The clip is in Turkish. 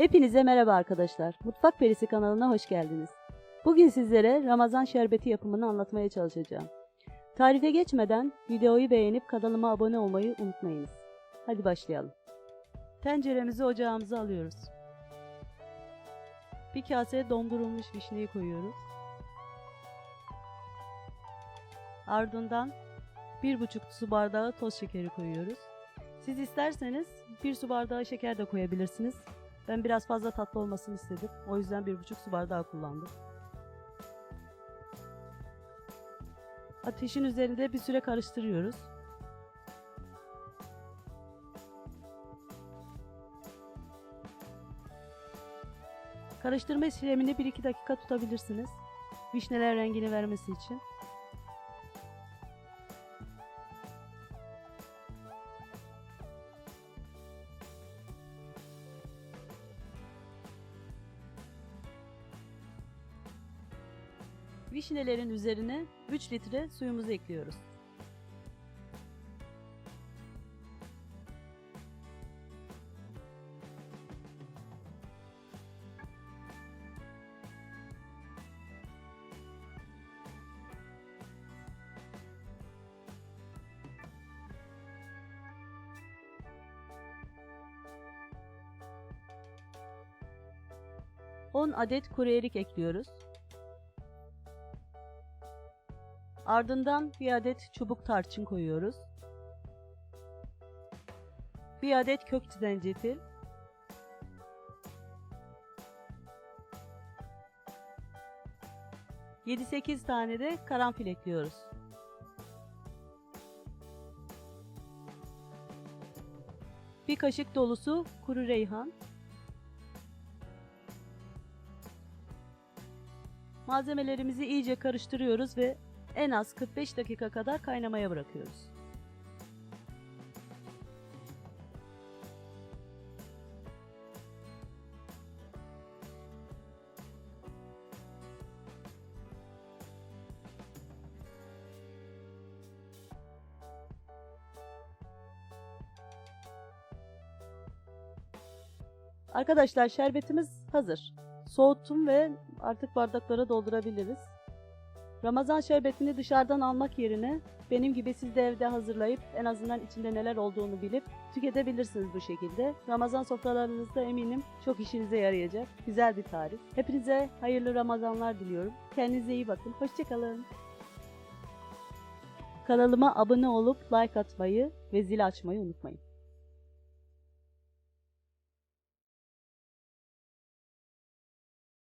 Hepinize merhaba arkadaşlar. Mutfak Perisi kanalına hoş geldiniz. Bugün sizlere Ramazan şerbeti yapımını anlatmaya çalışacağım. Tarife geçmeden videoyu beğenip kanalıma abone olmayı unutmayınız. Hadi başlayalım. Tenceremizi ocağımıza alıyoruz. Bir kase dondurulmuş vişneyi koyuyoruz. Ardından 1,5 su bardağı toz şekeri koyuyoruz. Siz isterseniz bir su bardağı şeker de koyabilirsiniz. Ben biraz fazla tatlı olmasını istedim. O yüzden bir buçuk su bardağı kullandım. Ateşin üzerinde bir süre karıştırıyoruz. Karıştırma işlemini 1-2 dakika tutabilirsiniz. Vişneler rengini vermesi için. Vişnelerin üzerine 3 litre suyumuzu ekliyoruz. On adet kuru erik ekliyoruz. Ardından bir adet çubuk tarçın koyuyoruz. Bir adet kök zencefil. Yedi sekiz tane de karanfil ekliyoruz. Bir kaşık dolusu kuru reyhan. Malzemelerimizi iyice karıştırıyoruz ve en az 45 dakika kadar kaynamaya bırakıyoruz. Arkadaşlar şerbetimiz hazır. Soğuttum ve artık bardaklara doldurabiliriz. Ramazan şerbetini dışarıdan almak yerine benim gibi siz de evde hazırlayıp en azından içinde neler olduğunu bilip tüketebilirsiniz bu şekilde. Ramazan sofralarınızda eminim çok işinize yarayacak. Güzel bir tarif. Hepinize hayırlı Ramazanlar diliyorum. Kendinize iyi bakın. Hoşçakalın. Kanalıma abone olup like atmayı ve zil açmayı unutmayın.